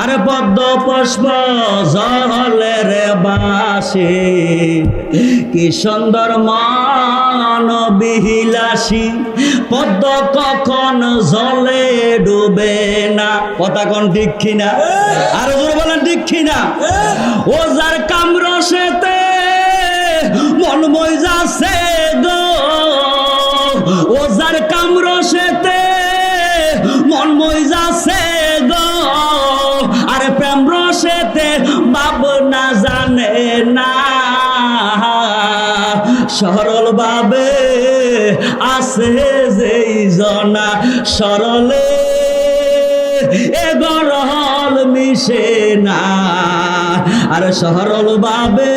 আরে পদ্ম পুষ্প জলের বাসে, কি সুন্দর মান বিহিলাসী পদ্ম কখন জলে ডুবে না? কথা কোন ঠিক কিনা? আর জোরে বলেন ঠিক কিনা? ও যার কামরসেতে মন মই যাচ্ছে আছে যেই জনা সরলে মিশে না। আর সরল ভাবে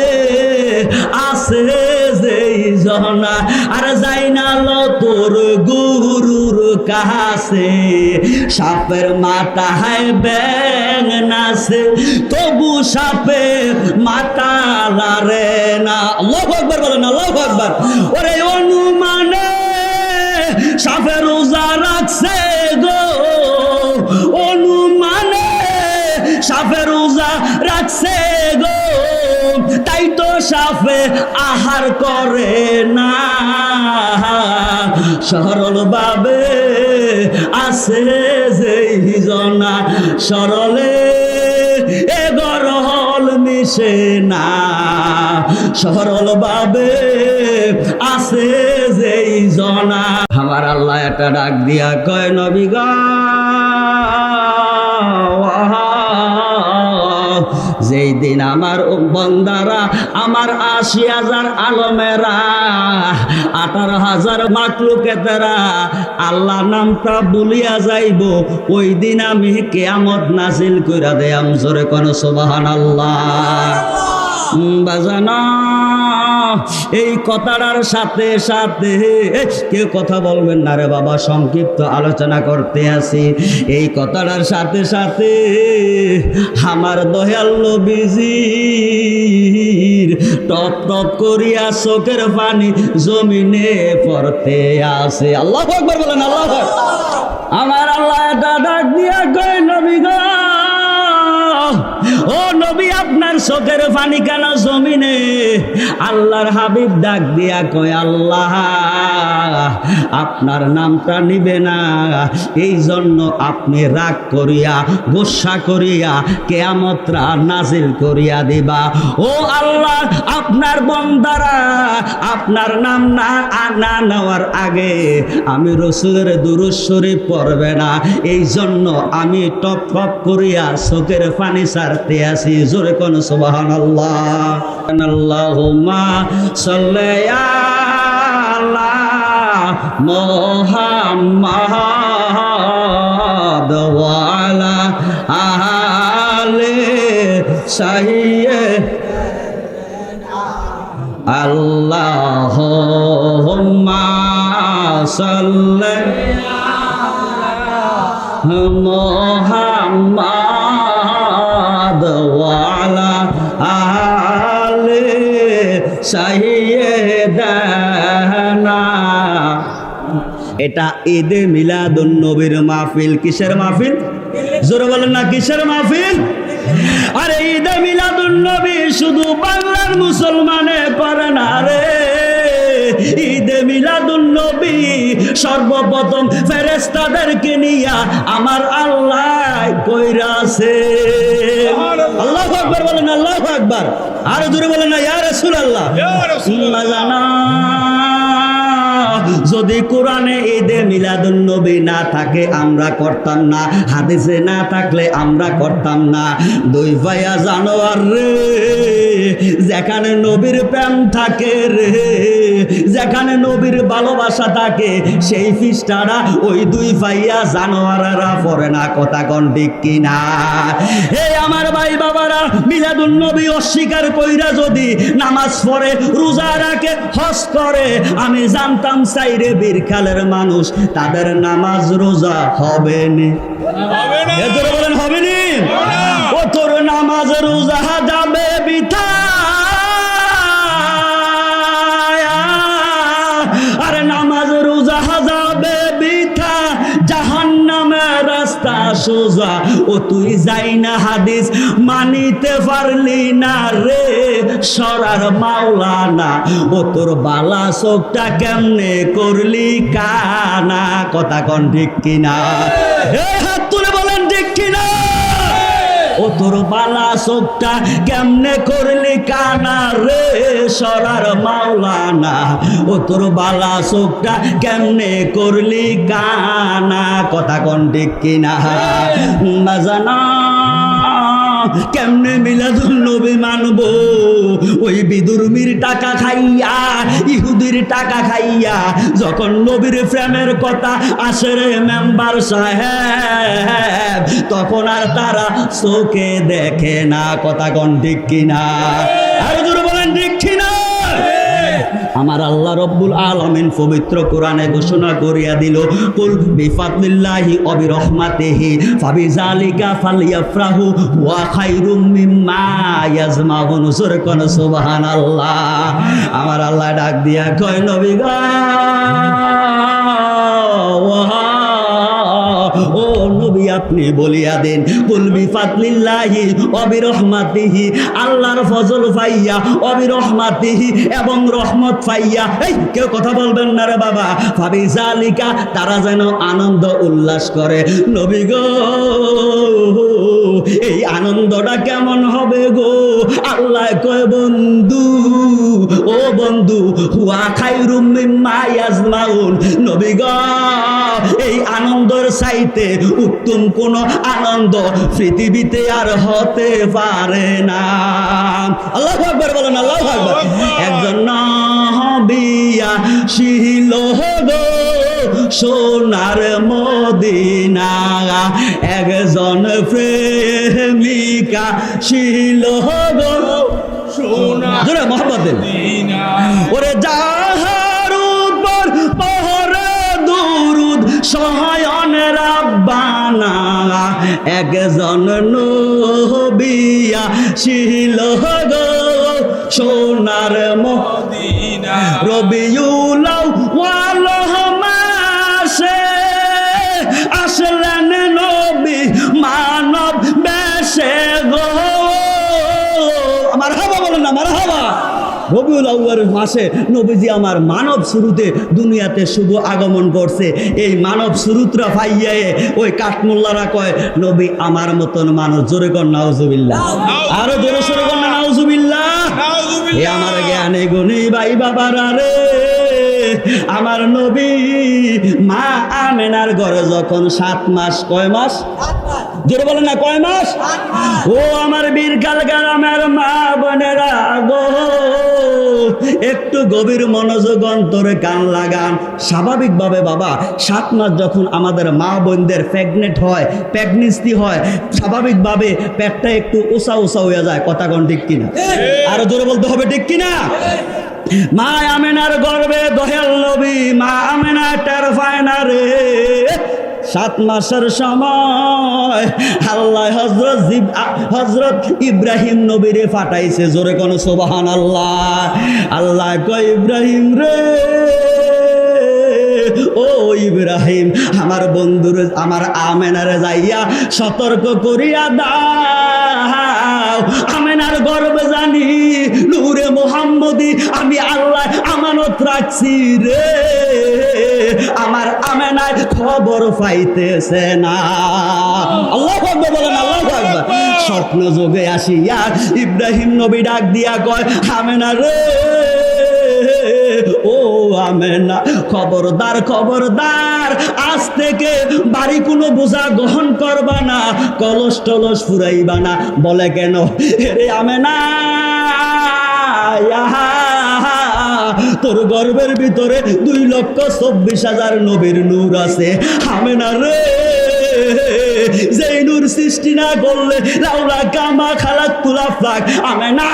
আছে যেই জনা। আর যাই না তোর গুরুর কাছে, সাপের মাথায় ব্যাং নাছে তবু সাপের মাথা লারে না। আল্লাহ আকবার বলেন, আল্লাহ আকবার। ওরে অনুমানে সাপের রোজা রাখছে গো। অনুমানে সাপের রোজা রাখছে গো। তাই তো সাপে আহার করে না। সরল ভাবে আছে যেই জনা সরলে এ গরল মিশে না। সরল বাবে আছে যেই জনা আমার আল্লাহ একটা ডাক দিয়া কয়, নবী যেই দিন আমার বন্দারা, আমার আশি হাজার আলমেরা, আঠারো হাজার মাকলুকেতেরা আল্লাহ নামটা বলিয়া যাইব, ওই দিন আমি কেয়ামত নাসিল কইরা দেয়াম জোরে কোন সোবাহান আল্লাহ বাজানা। এই কথাটার সাথে সাথে কেউ কথা বলবেন না রে বাবা, সংক্ষিপ্ত আলোচনা করতে আসি। এই কথাটার সাথে সাথে আমার দয়াল নবীজির টপ টপ করিয়া চোখের পানি জমিনে পড়তে আসে। আল্লাহ একবার বলেন, আল্লাহ আমার আল্লাহ দাদা দিয়া কই নবী গো। ও নবী, আপনার চোখের পানি কেন জমিনে? আল্লাহর হাবিব ডাক দিয়া কয়, আল্লাহ, আপনার নামটা নিবে না। এই জন্য আপনি রাগ করিয়া, গোসা করিয়া, কেয়ামতরা নাজিল করিয়া দিবা। ও আল্লাহ, আপনার বন্দারা, আপনার নাম না আনা নেওয়ার আগে আমি রসুলের দুরুশ্বরী পড়বে না। এই জন্য আমি টপ টপ করিয়া চোখের পানি সারতে আসি জোরে কোন সুবাহান আল্লাহ মুহাম্মাদ ওয়া আলা আলি সাইয়্যিদ। আল্লাহুম্মা সাল্লি এটা ঈদে মিলাদুন নবীর মাহফিল। কিসের মাহফিল? জোরে বলেন না, কিসের মাহফিল? আরে ঈদে মিলাদুন নবী শুধু বাংলার মুসলমানে করে না রে। ঈদে মিলাদুল নবী সর্বপ্রথম ফেরেস্তাদেরকে নিয়া আমার আল্লাহ কইরা আছে। আল্লাহ আকবার বলেন আল্লাহ আকবার। আরও দূরে বলেন না ইয়া রাসূলুল্লাহ। জানা যদি কোরআনে ঈদে মিলাদুন নবী না থাকে, আমরা করতাম না। হাদিসে না থাকলে আমরা করতাম না। দুই ভাইয়া জানোয়ার রে, যেখানে নবীর প্রেম থাকে রে, যেখানে নবীর ভালোবাসা থাকে, সেই ফিস্টারা ওই দুই ভাইয়া জানোয়ারেরা পড়ে না। কথা কন ঠিক কিনা? হে আমার ভাই বাবারা মিলাদুন নবী অস্বীকার কইরা যদি নামাজ পড়ে, রোজা রাখে, হজ করে, আমি জানতাম সাইরে বীরখালের মানুষ তাদের নামাজ রোজা হবে না। বলেন হবে না। ও তোর নামাজ রোজা যাবে বিথা। সোজা। ও তুই যাই না হাদিস মানিতে পারলি না রে সরার মাওলানা। ও তোর বালা চোখটা কেমনে করলি কানা? কথা কন ঠিক কিনা এই হাত তুলে বলেন ঠিক কিনা ও তোর বালা চোখটা কেমনে করলি কানা রে সরার মাওলানা? ও তোর বালা চোখটা কেমনে করলি কানা? কথা কন কিনা? বাজানা কেমনে মিলাদুল নবী মানব? ওই বিদুরমির টাকা খাইয়া, ইহুদির টাকা খাইয়া, যখন নবীর প্রেমের কথা আসে রে মেম্বার সাহেব, তখন আর তারা চোখে দেখে না, কথা কন ঠিক কিনা? আর আমার আল্লাহ রব্বুল আলমিন পবিত্র কোরআনে ঘোষণা করিয়া দিল, কুল বিফাতিল্লাহি অবি রহমাতেহি ফাবি জালিকা ফালিয়াফরাহু ওয়া খাইরুম মিম্মা ইয়াজমাউন। সুর কোন, সুবহানাল্লাহ। আমার আল্লাহ ডাক দিয়া কয়, নবী গো আপনি বলিয়া দেন কুলবি ফাতলিল্লাহি অবিরহমাতিহি আল্লাহর ফজল পাইয়া অবিরহমাতিহি এবং রহমত পাইয়া এই কেউ কথা বলবেন না রে বাবা ভাবি জালিকা তারা যেন আনন্দ উল্লাস করে। নবী গো, এই আনন্দটা কেমন হবে গো? আল্লাহ কয়, বন্ধু বন্ধু হুয়া খাইরুম মিম্মা ইয়াজমাউন। নবী গো এই আনন্দের চাইতে উত্তম কোন আনন্দ পৃথিবীতে আর হতে পারে না। আল্লাহ আকবার বলেন আল্লাহ আকবার। একজন নহবিয়া শিল গো সোনার মদিনা একজন প্রেমিকা শিল গো জোরে মোহাম্মদ ওরে যাহার উপর পহরে দুরুদ সহায়ন রাব্বানা একজন নবিয়া শিল গো সোনার মহ দিনা রবিউল আউয়ার মাসে নবীজি আমার মানব শুরুতে দুনিয়াতে শুভ আগমন করছে। এই মানব শুরুতরা ফাইয়া ওই কাঠমোল্লারা কয় নবী আমার মতন মানুষ জোরে কর নাউজুবিল্লাহ। আরও জোরে সোরে কর না নাউজুবিল্লাহ। এ নাউজুবিল্লাহ আমার জ্ঞানে গুণী বাই বাবারা রে। আমার নবী মা আমেনার ঘরে যখন সাত মাস কয় মাস? জোরে বলে না কয় মাস? ও আমার বীরকাল গ্রামের মা বোনেরা গো একটু গভীর মনোযোগ অন্তরে কান লাগান। স্বাভাবিকভাবে বাবা সাত মাস যখন আমাদের মা বোনদের প্রেগনেন্ট হয় প্রেগনেন্সি হয় স্বাভাবিকভাবে পেটটা একটু উষা উষা হয়ে যায়। কথা কোন ঠিক কিনা? আরও জোরে বলতে হবে ঠিক কিনা? মা আমেনার গর্বে দহেল নবী, মা আমেনা টের না রে সাত মাসের সময় আল্লাহ হজরত হজরত ইব্রাহিম নবীরে ফাটাইছে। জোরে কোন সোবাহান আল্লাহ আল্লাহ কয়, ইব্রাহিম রে ইব্রাহিম, আমার বন্ধুর, আমার আমেনারে যাইয়া সতর্ক করিয়া দাও। আমেনার গর্বে জানি নূরে মোহাম্মদি, আমি আল্লাহ আমানত রাখছি রে। আমার আমেনায় খবর পাইতেছে না। আল্লাহ আকবার বলেন, আল্লাহ আকবার। স্বপ্ন যোগে আসিয়া ইব্রাহিম নবী ডাক দিয়া কয়, আমেনা রে, ও খবরদার খবরদার আজ থেকে বাড়ি কোনো বোঝা গ্রহণ করবা না কলস টলস ফুরাইবা না। বলে কেন? রে আমেনা আহা, তোর গর্বের ভিতরে দুই লক্ষ চব্বিশ হাজার নবীর নূর আছে। আমেনা রে। যেই নূর সৃষ্টি না করলে লাউলা কামা খালাক তুলা ফ্লাক। আমে না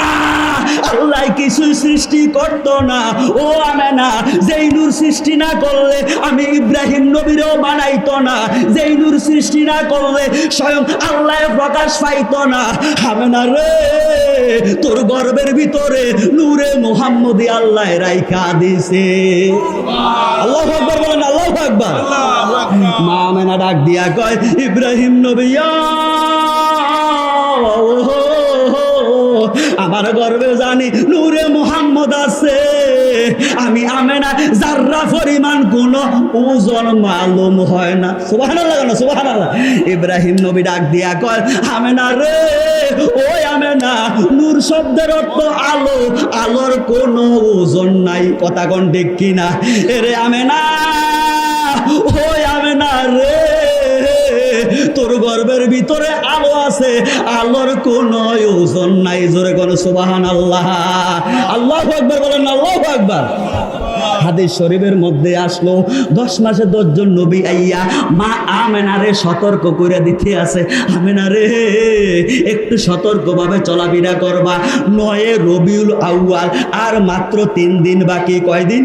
আল্লাহ কিছুই সৃষ্টি করতো না। ও আমে না যেই নূর সৃষ্টি না করলে আমি ইব্রাহিম নবীরও বানাইতো না। যেই নূর সৃষ্টি না করলে স্বয়ং আল্লাহ প্রকাশ পাইতো না। আমে না রে তোর গর্বের ভিতরে নূরে মোহাম্মদী আল্লাহ রাইখা দিছে। আল্লাহ আকবার বলেন আল্লাহ আকবার। আল্লাহু আকবার। মা মেনা ডাক দিয়া কয় ইব্রাহিম নবিয়া আমার গর্বে জানি নূরে মোহাম্মদ আছে। আমি আমে না যার্রা পরিমাণ কোন ওজন মালুম হয় না। সুবাহান লাগানো সুবাহান ইব্রাহিম নবী ডাক দিয়া কয় আমে না রে ওই আমে না নূর শব্দের অর্থ আলো। আলোর কোন ওজন নাই, কথা কোন ঠিক কিনা? এরে আমে না ওই আমে না রে তোর গর্বের ভিতরে আলো আছে। আলোর কোন ওজন নাই, জোরে কোন সুবাহান আল্লাহ আল্লাহ একবার বলেন, আল্লাহ একবার হাদিস শরীফের মধ্যে আসলো, দশ মাসে নবী আইয়া, মা আমেনারে সতর্ক করে দিতে আছে। আমেনারে একটু সতর্কভাবে চলাফেরা করবা। নয়ে রবিউল আউয়াল, আর মাত্র তিন দিন বাকি। কয়দিন?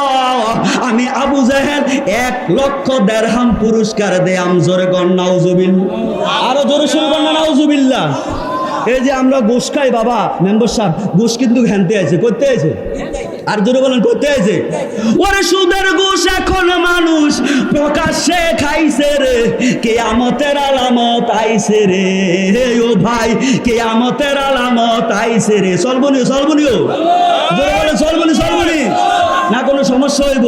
আমি আবু জাহেল এক লক্ষ দেড়হাম পুরস্কার দে আম জোরে আরও জোরে শুরু এই যে আমরা গোস খাই বাবা, মেম্বার সাহেব, গোস কিন্তু আছে, করতে আছে? আর জোরে বলেন, করতে আছে? ওরে সুদের গোস এখন মানুষ প্রকাশ্যে খাইছে রে কে আমতের আলামত আইছে রে। ও ভাই কে আমতের আলামত আইছে রে। সর্বনীয় সর্বনীয় জোরে বলেন সর্বনীয় সর্বনীয় না কোনো সমস্যা হইব।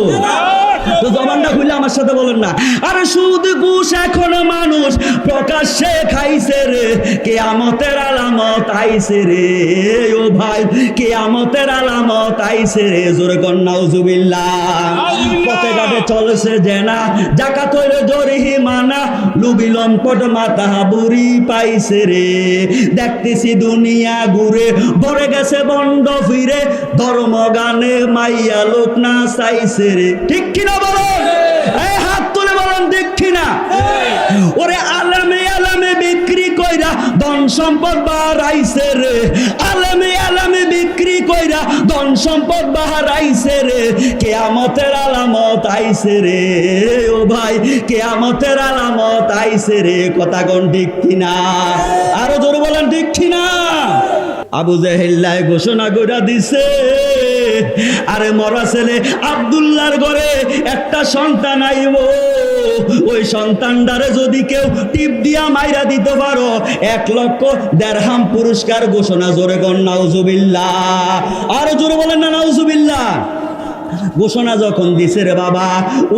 তো জবানটা খুলে আমার সাথে বলেন না। আরে সুদ ঘুষ এখন মানুষ প্রকাশ্যে খাইছে রে। কে আমতের আলামত আইছে রে। ও ভাই কে আমতের আলামত আইছে রে। জোরে কন্যা উজুবিল্লা পথে ঘাটে চলছে জেনা। জাকা তৈরে জরিহি মানা লুবি লম্পট মাথা বুড়ি পাইছে রে। দেখতেছি দুনিয়া ঘুরে ভরে গেছে বন্ড ফিরে। ধর্ম গানে মাইয়া লোক না চাইছে রে। ঠিক কিনা? বলেন এই হাত তুলে বলেন ঠিক কিনা ওরে আলামে আলামে বিক্রি কইরা ধন সম্পদ বাড়াইছে রে। আলামে আলামে বিক্রি কইরা ধন সম্পদ বাড়াইছে রে। কেয়ামতের আলামত আইছে রে। ও ভাই, কেয়ামতের আলামত আইছে রে। কথা কোন ঠিক কিনা? আরও জোরে বলেন, ঠিক কিনা? আবু জাহিল্লায় ঘোষণা করে দিছে আরে মরা ছেলে আবদুল্লার ঘরে একটা সন্তান আইব। ওই সন্তানটারে যদি কেউ টিপ দিয়া মাইরা দিতে পারো, এক লক্ষ দেড়হাম পুরস্কার ঘোষণা, জোরে গণ নাউজুবিল্লা আরও জোরে বলেন না, নাউজুবিল্লাহ। ঘোষণা যখন দিছে রে বাবা,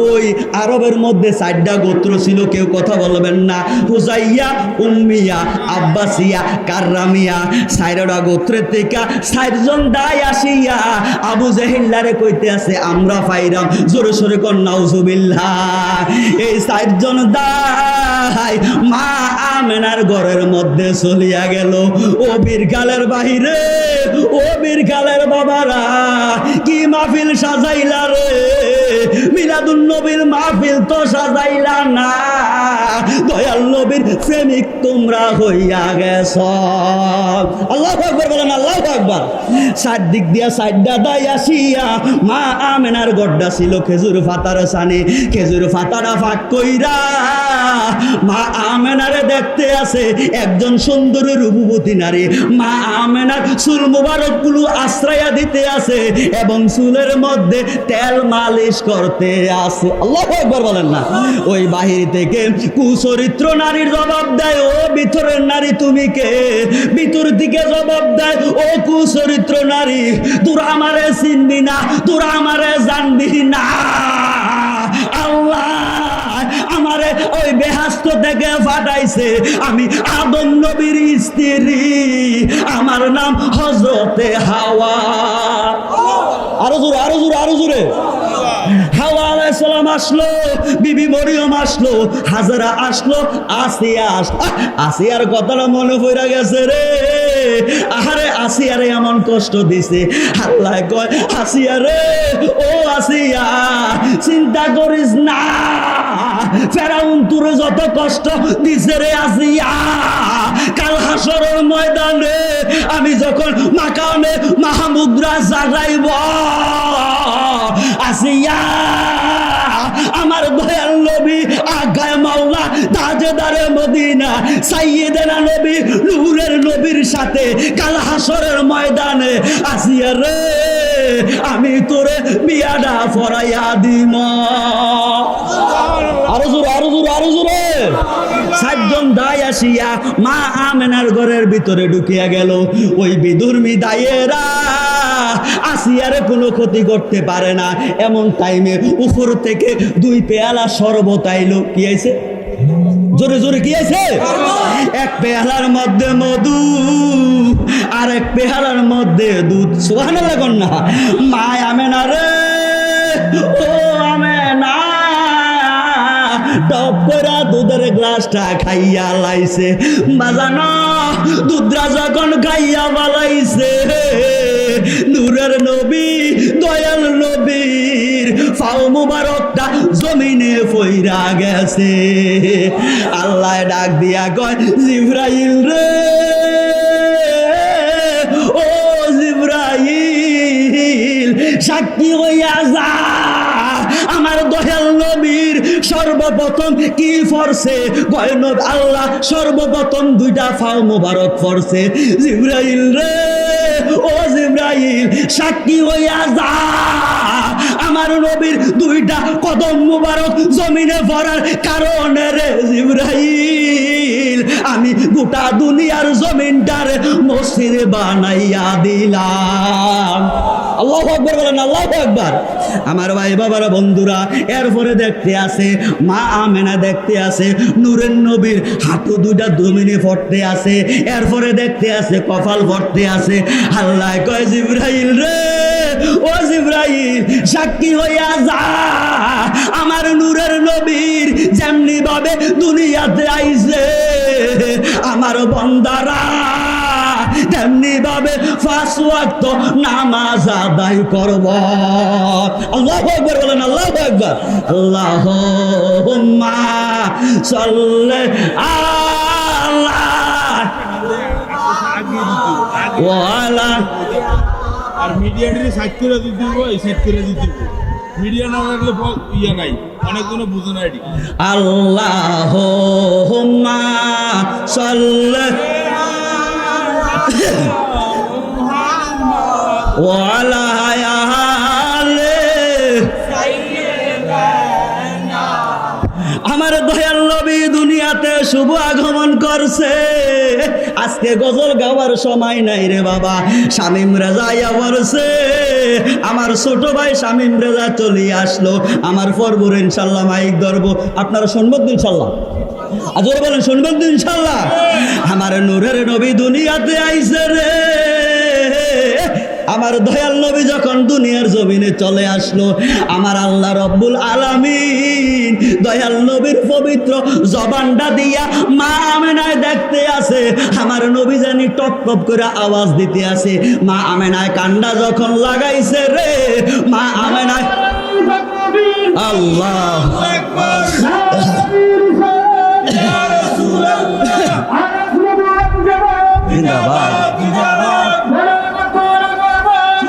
ওই আরবের মধ্যে চারটা গোত্র ছিল, কেউ কথা বলবেন না। হুজাইয়া, উম্মিয়া, আব্বাসিয়া, কার্রামিয়া সাইরডা গোত্রের থেকে চারজন দায় আসিয়া আবু জেহিল্লারে কইতে আছে, আমরা পাইরাম জোরে সোরে কর, নাউজুবিল্লাহ। এই চারজন দায় মা আমেনার ঘরের মধ্যে চলিয়া গেল। ও বীরকালের বাহিরে, ও বীরকালের বাবারা, কি মাহফিল সাজাইলা রে। মিলাদুন নবীর মাহফিল তো সাজাইলা না। দয়াল নবীর প্রেমিক তোমরা হইয়া গেছ। আল্লাহ আকবর বলেন, আল্লাহ আকবর। দিক দিয়া দাই আসিয়া, মা আমেনার গড্ডা ছিল খেজুর ফাতার সানে। খেজুর ফাতারা ফাঁক কইরা মা আমেনারে দেখতে আছে একজন সুন্দরী রূপবতী নারী। মা আমেনার চুল মুবারকগুলো আশ্রয়া দিতে আছে এবং চুলের মধ্যে তেল মালিশ করতে আছে আল্লাহ একবার বলেন না। ওই বাহির থেকে কুচরিত্র নারীর জবাব দেয়, ও ভিতরের নারী, তুমি কে? ভিতর দিকে জবাব দেয়, ও কুচরিত্র নারী, তোরা আমারে চিনবি না, তোরা আমারে জানবি না। আল্লাহ আমারে ওই বেহাস্ত থেকে ফাটাইছে। আমি আদম নবীর স্ত্রী, আমার নাম হজরতে হাওয়া। আরও জোরে আরও জোরে আরও জোরে। আলাইসালাম আসলো, বিবি মরিয়ম আসলো, হাজারা আসলো, আসিয়া আসলো আসিয়ার কথাটা মনে পড়া গেছে রে। আহারে, আসিয়ারে এমন কষ্ট দিছে। আল্লাহ কয়, আসিয়া রে, ও আসিয়া, চিন্তা করিস না। ফেরাউন তোর যত কষ্ট দিছে রে, আসিয়া। কাল হাসরের ময়দানে আমি যখন মাকামে মাহমুদরা জাগাইব আসিয়া আমার দয়াল তাজেদারে মদিনা, সাইয়েদেনা নবী, নূরের নবীর সাথে কাল হাসরের ময়দানে আসিয়া রে, আমি তোরে বিয়াডা ফরাইয়া দিম। আরও জোরে আরও জোরে আরও জোরে। সাতজন দায় আসিয়া মা আমেনার ঘরের ভিতরে ঢুকিয়া গেল। ওই বিধর্মী দায়েরা আসিয়ারে কোনো ক্ষতি করতে পারে না। এমন টাইমে উপর থেকে দুই পেয়ালা শরবত আইলো। কি আইছে? জোরে জোরে, কি আছে এক পেয়ালার মধ্যে মধু আর এক পেয়ালার মধ্যে দুধ। সোহান লাগুন না মায় আমে না রে, ও টপ করে দুধের গ্লাসটা খাইয়া লাইছে। বাজানো দুধরা যখন খাইয়া বালাইছে, নূরের নবী, দয়াল নবীর ফাও মুবারকটা জমিনে ফইরা গেছে। আল্লাহ ডাক দিয়া কয়, জিব্রাইল রে, ও জিব্রাইল, সাক্ষী হইয়া যা। সর্বপ্রথম কি ফরছে গয়নব আল্লাহ সর্বপ্রথম দুইটা ফাও মোবারক ফরছে জিব্রাইল রে, ও জিব্রাইল, সাক্ষী হইয়া যা। আমার নবীর দুইটা কদম মোবারক জমিনে ভরার কারণে রে জিব্রাইল। আমি গোটা দুনিয়ার জমিনটার মসজিদ বানাইয়া দিলাম। আল্লাহ আকবর বলেন, আল্লাহ আকবর। আমার ভাই বাবারা বন্ধুরা, এরপরে দেখতে আছে, মা আমেনা দেখতে আছে, নূরের নবীর হাঁটু দুইটা জমিনে ফটতে আছে, এরপরে দেখতে আছে, কপাল ফটতে আছে। আল্লাহ কয়, জিব্রাইল রে, ও জিব্রাইল, সাক্ষী হইয়া যা। আমার নূরের নবীর যেমনি ভাবে দুনিয়াতে আইছে আমার বন্দারা, তেমনি ভাবে ফাঁস ওয়াক্ত নামাজ আদায় করব। আল্লাহ একবার বলেন, আল্লাহ একবার আল্লাহ সাল্লে আল্লাহ ওয়ালা আর মিডিয়াটির সাইড করে দিতে দিব এই সাইড করে দিতে মিডিয়া না রাখলে ইয়ে নাই অনেকগুলো বুঝে নাই এটি। আল্লাহ ওয়ালা আমার দয়াল নবী দুনিয়াতে শুভ আগমন করছে আজকে গজল গাওয়ার সময় নাই রে বাবা। শামিম রেজা বলছে আমার ছোট ভাই শামিম রেজা চলে আসলো। আমার পর্বর ইনশাল্লাহ মাইক ধরবো। আপনারা শুনবেন তো ইনশাল্লাহ? আজর বলেন শুনবেন ইনশাল্লাহ? আমার নূরের নবী দুনিয়াতে আইছে রে। আমার দয়াল নবী যখন দুনিয়ার জমিনে চলে আসলো আমার আল্লাহ রব্বুল আলামিন দয়াল নবীর পবিত্র জবানটা দিয়া মা আমেনায় দেখতে আছে আমার নবী জানি টপ টপ করে আওয়াজ দিতে আছে মা আমেনায় কান্ডা যখন লাগাইছে রে মা আমেনায় আল্লাহ। জিন্দাবাদ।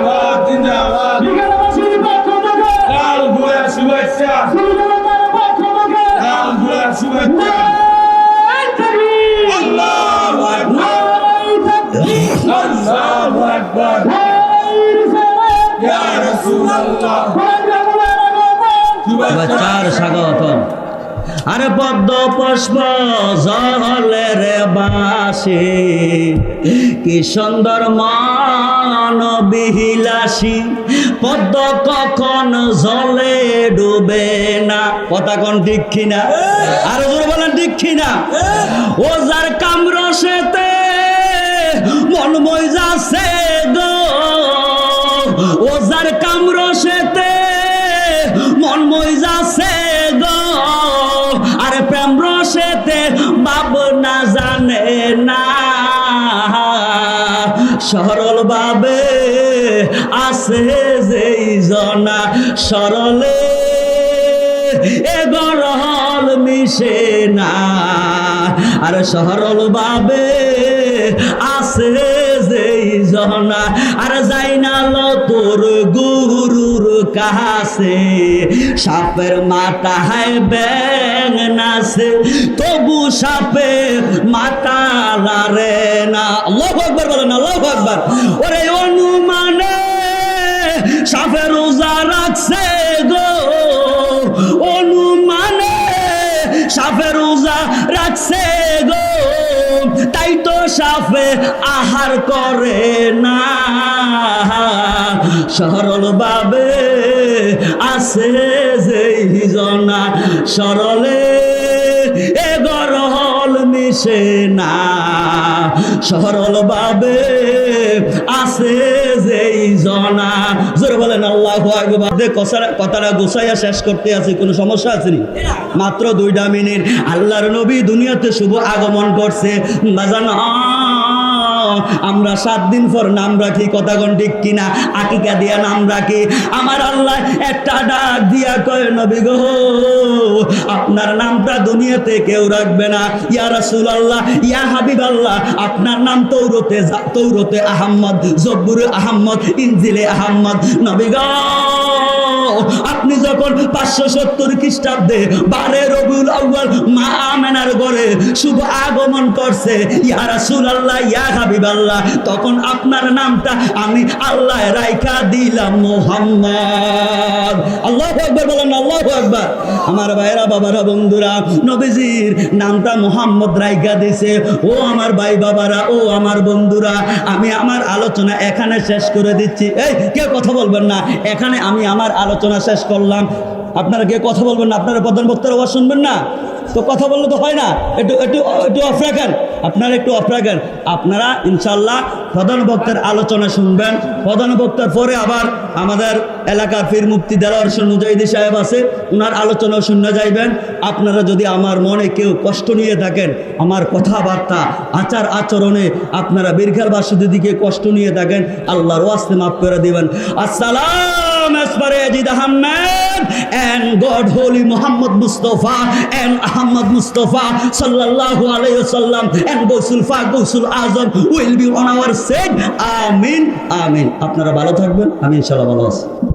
জিন্দাবাদ জিন্দাবাদ। লাল গোলাপ শুভেচ্ছা। লাল গোলাপ শুভেচ্ছা। আল্লাহু আকবার। আল্লাহু আকবার। ইয়া রাসূলুল্লাহ। শুভেচ্ছার স্বাগতম। আরে পদ্ম পুষ্প জলের বাসে, কি সুন্দর বিহিলাসী পদ্ম কখন জলে ডুবে না? কথা কোন কিনা? আর জোর বলেন কিনা? ও যার কামরসেতে মন মই জানে না। সরল ভাবে আছে যেই জনা। সরলে এ গরল মিশে না। আর সরল ভাবে আছে যেই জনা। আর কাছে, সাপের মাথা হায় ব্যাং নাছে, তবু সাপে মাথা লারে না। আল্লাহু আকবার বলেন, আল্লাহু আকবার। ওরে অনুমানে সাপের রোজা রাখছে গো। অনুমানে সাপের রোজা রাখছে গো। তাই তো সাপে আহার করে না। সরল ভাবে আছে যেই জনা সরলে এ গরল মিশে না। সরল বাবে আছে যেই জনা। জোরে বলেন, আল্লাহ আকবার। দে কথাটা- গোছাইয়া শেষ করতে আছে, কোনো সমস্যা আছে নি? মাত্র দুইটা মিনিট। আল্লাহর নবী দুনিয়াতে শুভ আগমন করছে। বাজান আমরা সাত দিন পর নাম রাখি কথা কথাগণ ঠিক কিনা? আকিকা দিয়া নাম রাখি। আমার আল্লাহ একটা ডাক দিয়া কয়, নবী গো, আপনার নামটা দুনিয়াতে কেউ রাখবে না। ইয়া রাসূল আল্লাহ ইয়া হাবিব আল্লাহ আপনার নাম তৌরতে তৌরতে আহম্মদ, জব্বুরে আহম্মদ, ইনজিলে আহম্মদ। নবী গো আপনি যখন পাঁচশো সত্তর খ্রিস্টাব্দে বারে রবিউল আউ্বাল মা আমেনার ঘরে শুভ আগমন করছে, ইয়া রাসূল আল্লাহ ইয়া হাবিব আল্লাহ তখন আপনার নামটা আমি আল্লাহ রাইখা দিলাম মোহাম্মদ। আল্লাহ আকবার বলেন, আল্লাহ আকবার। আমার ভাইরা, বাবারা, বন্ধুরা, নবীজির নামটা মোহাম্মদ রাইখা দিছে। ও আমার ভাই বাবারা, ও আমার বন্ধুরা, আমি আমার আলোচনা এখানে শেষ করে দিচ্ছি। এই, কেউ কথা বলবেন না। এখানে আমি আমার আলোচনা শেষ করলাম। আপনারা কে কথা বলবেন না, আপনারা প্রধান বক্তার আওয়াজ শুনবেন না। তো কথা বললে তো হয় না, একটু একটু একটু অফ রাখেন। আপনারা একটু অফ রাখেন। আপনারা ইনশাল্লাহ প্রধান বক্তার আলোচনা শুনবেন। প্রধান বক্তার পরে আবার আমাদের এলাকার ফির মুক্তি দেওয়ার মুজাহিদি সাহেব আছে ওনার আলোচনা শুনে যাইবেন। আপনারা যদি আমার মনে কেউ কষ্ট নিয়ে থাকেন, আমার কথাবার্তা, আচার আচরণে আপনারা বীরখার বাসুদের দিকে কষ্ট নিয়ে থাকেন, আল্লাহর ওয়াস্তে মাফ করে দেবেন। আসসালাম! As per Ajid Ahmed and God Holy Muhammad Mustafa and Ahmad Mustafa sallallahu Alaihi wasallam and Gosul Fa Gosul Azam will be on our side Amin Amin আপনারা ভালো থাকবেন আমি ইনশাআল্লাহ ভালো আছি